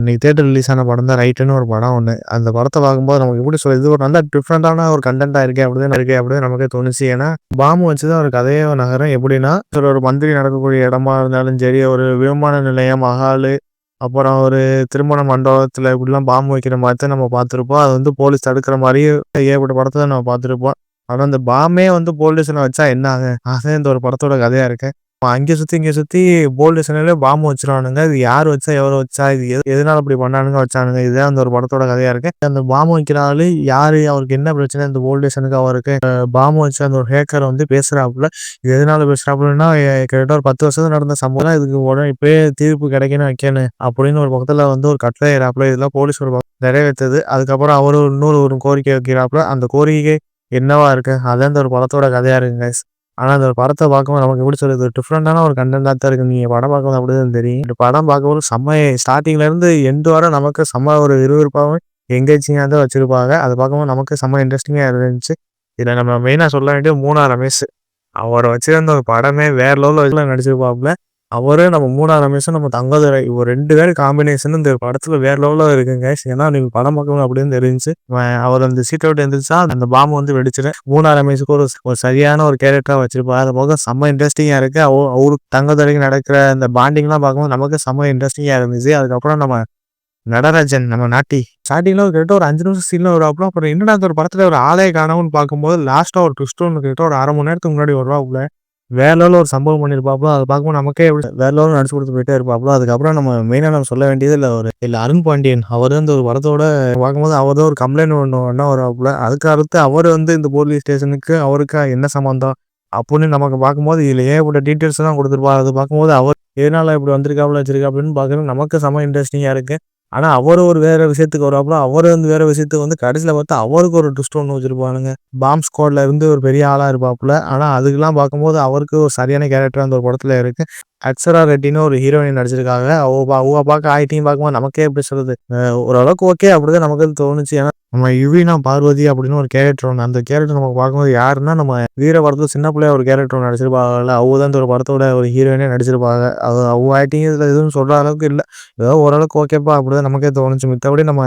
இன்னைக்கு theatre release ஆன படம் தான் ரைட்டுன்னு ஒரு படம் ஒன்று அந்த படத்தை பார்க்கும்போது நமக்கு எப்படி சொல்ல இது ஒரு நல்ல டிஃப்ரெண்டான ஒரு கண்டென்ட்டாக இருக்கே அப்படிதான் இருக்கே அப்படின்னு நமக்கு தோணுச்சு. ஏன்னா பாம்பு வச்சு தான் ஒரு கதையை நகரம். எப்படின்னா ஒரு மந்திரி நடக்கக்கூடிய இடமா இருந்தாலும் சரி ஒரு விமான நிலையம் மகால் அப்புறம் ஒரு திருமண மண்டபத்தில் இப்படிலாம் பாம்பு வைக்கிற மாதிரி தான் நம்ம பார்த்துருப்போம். அது வந்து போலீஸ் தடுக்கிற மாதிரியே ஏற்பட்ட படத்தை நம்ம பார்த்துருப்போம். ஆனால் அந்த பாம்பே வந்து போலீஸில் வச்சா என்ன ஆகும் அதுதான் இந்த ஒரு படத்தோட கதையாக இருக்கேன் அங்கே சுற்றி இங்கே சுற்றி போல்டு சேனல்லே பாம்பு வச்சிருவானுங்க. இது யார் வச்சா எவ்வளோ வச்சா இது எது எதனால இப்படி பண்ணானுங்க வச்சானுங்க? இதுதான் அந்த ஒரு படத்தோட கதையாக இருக்கு. அந்த பாம்பு வைக்கிற ஆளு யாரு அவருக்கு என்ன பிரச்சனை? இந்த போல்டு டேஷனுக்கு அவருக்கு பாம்பு வச்ச அந்த ஒரு ஹேக்கர் வந்து பேசுறாப்புல. இது எதனால பேசுறாப்புலன்னா கிட்டத்தட்ட ஒரு பத்து வருஷத்துல நடந்த சம்பவம் இதுக்கு உடனே இப்பயே தீர்ப்பு கிடைக்கணும் வைக்கணும் அப்படின்னு ஒரு பக்கத்துல வந்து ஒரு கட்டளை ஏறாப்புல இதெல்லாம் போலீஸ் ஒரு நிறைவேற்றது அதுக்கப்புறம் அவரு இன்னொரு ஒரு கோரிக்கை வைக்கிறாப்புல. அந்த கோரிக்கை என்னவா இருக்கு? அதான் அந்த ஒரு படத்தோட கதையா இருக்குங்க ஆனால் அந்த படத்தை பார்க்கும்போது நமக்கு எப்படி சொல்லுது டிஃப்ரெண்டான ஒரு கண்டென்ட்டாக தான் இருக்குது நீங்கள் படம் பார்க்கும்போது அப்படி தான் தெரியும். இந்த படம் பார்க்கும்போது செம்ம ஸ்டார்டிங்லேருந்து எண்டு வர நமக்கு செம்ம ஒரு விறுவிறுப்பாகவும் எங்கேஜிங்காக தான் வச்சுருப்பாங்க. அதை பார்க்கும்போது நமக்கு செம்ம இன்ட்ரெஸ்டிங்காக இருந்துச்சு. இதில் நம்ம மெயினாக சொல்ல வேண்டிய மூணா ரமேஷ். அவரை வச்சிருந்த ஒரு படமே வேற லெவலில் நடிச்சிருப்பாப்புல. அவரே நம்ம மூணாவது ரமேஷும் நம்ம தங்கதுரை ஒரு ரெண்டு பேரும் காம்பினேஷன் இந்த படத்துல வேற லெவலில் இருக்குங்க. ஏன்னா நீங்க படம் பார்க்கணும் அப்படின்னு தெரிஞ்சு அவர் அந்த சீட்டை விட்டு எழுந்திரிச்சா அந்த பாம்பு வந்து வெடிச்சிடும் மூணா ரமேஷுக்கு ஒரு ஒரு சரியான ஒரு கேரக்டரா வச்சிருப்பாரு. அது போக செம்ம இன்ட்ரெஸ்டிங்கா இருக்கு. அவருக்கு தங்கதுரைக்கு நடக்கிற அந்த பாண்டிங்லாம் பார்க்கும்போது நமக்கு செம்ம இன்ட்ரெஸ்டிங்கா இருந்துச்சு. அதுக்கப்புறம் நம்ம நடராஜன் நம்ம நாட்டி ஸ்டார்டிங்ல ஒரு கிட்ட ஒரு அஞ்சு நிமிஷம் சீன்ல வருவாப்புல. அப்புறம் அப்புறம் என்னடா ஒரு படத்துல ஒரு ஆலய காணவுன்னு பார்க்கும்போது லாஸ்டா ஒரு ட்விஸ்ட் ஒன்று கிட்ட ஒரு அரை மணி நேரத்துக்கு முன்னாடி வருவாப்புல. வேற லெவலில் ஒரு சம்பவம் பண்ணியிருப்பாப்ளோ அதை பார்க்கும்போது நமக்கே வேற லெவலில் நடிச்சு கொடுத்து போயிட்டே இருப்பாப்ளோ அதுக்கப்புறம் நம்ம மெயினாக நம்ம சொல்ல வேண்டியது இல்லை ஒரு இல்லை அருண் பாண்டியன் அவர் வந்து ஒரு படத்தோட பார்க்கும்போது அவர் தான் ஒரு கம்ப்ளைண்ட் ஒன்று ஒன்றா வருவாப்புல அதுக்கு அடுத்து அவர் வந்து இந்த போலீஸ் ஸ்டேஷனுக்கு அவருக்கு என்ன சம்மந்தம் அப்படின்னு நமக்கு பார்க்கும்போது இதில் ஏகப்பட்ட டீட்டெயில்ஸ் தான் கொடுத்துருப்பாரு. அது பார்க்கும்போது அவர் எதனால இப்படி வந்திருக்காப்புல வச்சிருக்கா அப்படின்னு பார்க்குறது நமக்கு செம்ம இன்ட்ரெஸ்டிங்காக இருக்குது ஆனால் அவர் ஒரு வேற விஷயத்துக்கு வருவாப்புல அவர் வந்து வேற விஷயத்துக்கு வந்து கடைசியில் பார்த்தா அவருக்கு ஒரு ட்விஸ்ட் ஒன்று வச்சிருப்பானுங்க. பாம் ஸ்குவாட்ல இருந்து ஒரு பெரிய ஆளாக இருப்பாப்புல. ஆனால் அதுக்கெல்லாம் பார்க்கும்போது அவருக்கு ஒரு சரியான கேரக்டர் அந்த ஒரு படத்தில் இருக்கு. அக்ஷரா ரெட்டின்னு ஒரு ஹீரோயின் நடிச்சிருக்காங்க. அவ அவங்க பார்க்க ஆயிட்டையும் பார்க்கும்போது நமக்கே எப்படி சொல்றது? ஓரளவுக்கு ஓகே அப்படிதான் நமக்கு தோணுச்சு. ஏன்னா நம்ம யுவினா பார்வதி அப்படின்னு ஒரு கேரக்டர் ஒன்று அந்த கேரக்டர் நம்ம பார்க்கும்போது யாருன்னா நம்ம வீர படத்துல சின்ன பிள்ளைய ஒரு கேரக்டர் ஒன்று நடிச்சிருப்பாங்கல்ல அவ தான் ஒரு படத்தோட ஒரு ஹீரோயினே நடிச்சிருப்பாங்க. அது அவ ஆக்டிங் இதில் எதுவும் சொல்கிற அளவுக்கு இல்லை. ஏதோ ஓரளவுக்கு ஓகேப்பா அப்படிதான் நமக்கே தோணுச்சு. மித்தபடி நம்ம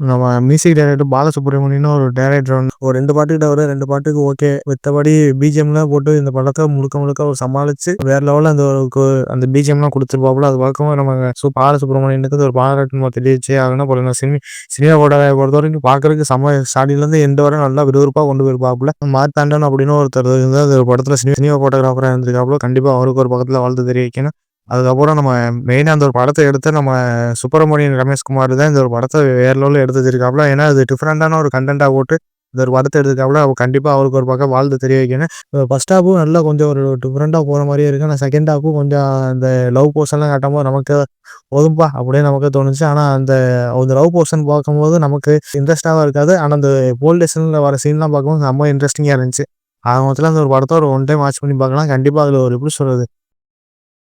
நம்ம மியூசிக் டைரக்டர் பாலசுப்ரமணியன்னு ஒரு டைரக்டர் ஒரு ரெண்டு பாட்டுக்கிட்ட வர ரெண்டு பாட்டுக்கு ஓகே மித்தபடி பிஜிஎம்லாம் போட்டு இந்த படத்தை முழுக்க முழுக்க ஒரு சமாளிச்சு வேற லெவலில் அந்த ஒரு அந்த பிஜிஎம்லாம் கொடுத்துருப்பாப்புல. அது பார்க்கும்போது நம்ம சு பாலசுப்ரமணியனுக்கு ஒரு பாராட்டு நம்ம தெரிவிச்சே ஆகணும் போல சினி சினிமா போட பொறுத்த வரைக்கும் பார்க்கறதுக்கு சம ஸ்டார்டிங்லேருந்து எந்த வரை நல்லா விறுவிறுப்பாக கொண்டு போயிருப்பாப்புல. மார்த்தாண்டன் அப்படின்னு ஒருத்தர் வந்து அந்த படத்தில் சினிமா ஃபோட்டோகிராஃபராக இருந்திருக்காப்புல. கண்டிப்பாக அவருக்கு ஒரு பக்கத்தில் வாழ்த்து தெரிவிக்கணும் அதுக்கப்புறம் நம்ம மெயினாக அந்த ஒரு படத்தை எடுத்து நம்ம சுப்பிரமணியன் ரமேஷ்குமார் தான் இந்த ஒரு படத்தை வேற லெவலில் எடுத்து வச்சிருக்காப்புல ஏன்னா அது டிஃப்ரெண்ட்டான ஒரு கண்டென்ட்டாக போட்டு இந்த ஒரு படத்தை எடுத்துக்காப்புல அவள் கண்டிப்பாக அவருக்கு ஒரு பக்கம் வாழ்த்து தெரிய வைக்கணும் ஃபஸ்ட் ஹாஃபும் நல்லா கொஞ்சம் ஒரு டிஃப்ரெண்ட்டாக போகிற மாதிரியே இருக்குது ஆனால் செகண்ட் ஹாஃபும் கொஞ்சம் அந்த லவ் போர்ஷன்லாம் காட்டும்போது நமக்கு போதும்பா அப்படியே நமக்கு தோணுச்சு. ஆனால் அந்த அந்த லவ் போர்ஷன் பார்க்கும்போது நமக்கு இன்ட்ரெஸ்டாகவும் இருக்காது. ஆனால் அந்த போல்டேஷனில் வர சீன்லாம் பார்க்கும்போது ரொம்ப இன்ட்ரெஸ்டிங்காக இருந்துச்சு. ஆக மொத்தத்தில் அந்த ஒரு படத்தை ஒரு ஒன் டைம் வாட்ச் பண்ணி பார்க்கலாம். கண்டிப்பாக அதில் ஒரு எப்படி சொல்கிறது